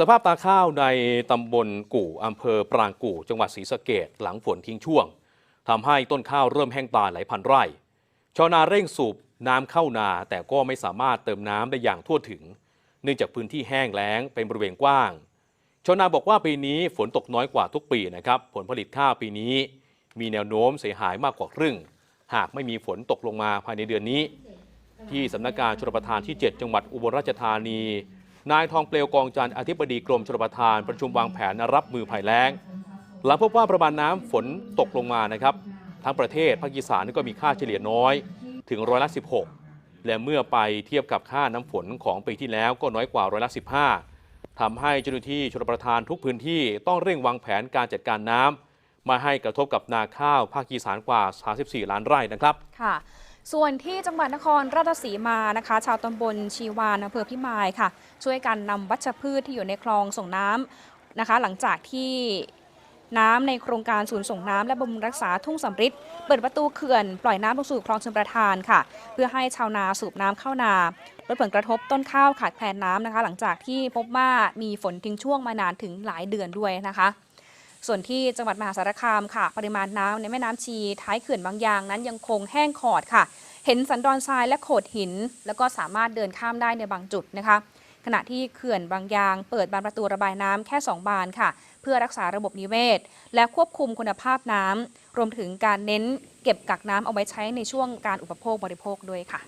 สภาพตาข้าวในตำบลกู่อำเภอปรางกู่ จังหวัดศรีสะเกดหลังฝนทิ้งช่วงทำให้ต้นข้าวเริ่มแห้งตายหลายพันไร่ชาวนาเร่งสูบน้ำเข้านาแต่ก็ไม่สามารถเติมน้ำได้อย่างทั่วถึง เนื่องจากพื้นที่แห้งแล้งเป็นบริเวณกว้าง ชาวนาบอกว่าปีนี้ฝนตกน้อยกว่าทุกปีนะครับ ผลผลิตข้าวปีนี้ มีแนวโน้มเสียหายมากกว่าครึ่ง หากไม่มีฝนตกลงมาภายในเดือนนี้ ที่สำนักงานชลประทานที่ 7 จังหวัดอุบลราชธานี นายทองเปลวกองจันทร์อธิบดีกรมชลประทานประชุมวางแผนรับมือภัยแล้ง หลังพบว่าประมาณน้ำฝนตกลงมานะครับ ทั้งประเทศภาคอีสานก็มีค่าเฉลี่ยน้อยถึงร้อยละ 16 และเมื่อไปเทียบกับค่าน้ำฝนของปีที่แล้วก็น้อยกว่าร้อยละ 15ทำให้เจ้าหน้าที่ชลประทานทุกพื้นที่ต้องเร่งวางแผนการจัดการน้ำไมาให้กระทบกับนาข้าวภาคอีสานกว่า 34 ล้านไร่นะครับ ค่ะ ส่วนที่จังหวัดนครราชสีมานะคะ ชาวตำบลชีวานอำเภอพิมายค่ะ ช่วยกันนำวัชพืชที่อยู่ในคลองส่งน้ำนะคะ หลังจากที่น้ำในโครงการศูนย์ส่งน้ำและบำรุงรักษาทุ่งสำริดเปิดประตูเขื่อนปล่อยน้ำลงสู่คลองชลประทานค่ะ เพื่อให้ชาวนาสูบน้ำเข้านาลดผลกระทบต้นข้าวขาดแคลนน้ำนะคะ หลังจากที่พบว่ามีฝนทิ้งช่วงมานานถึงหลายเดือนด้วยนะคะ ส่วนที่จังหวัดมหาสารคามค่ะ ปริมาณน้ำในแม่น้ำชีท้ายเขื่อนบางยางนั้นยังคงแห้งขอดค่ะ เห็นสันดอนทรายและโขดหิน แล้วก็สามารถเดินข้ามได้ในบางจุดนะคะ ขณะที่เขื่อนบางยาง เปิดบานประตูระบายน้ำแค่ 2 บานค่ะ เพื่อรักษาระบบนิเวศ และควบคุมคุณภาพน้ำรวมถึงการเน้นเก็บกักน้ำเอาไว้ใช้ในช่วงการอุปโภคบริโภคด้วยค่ะ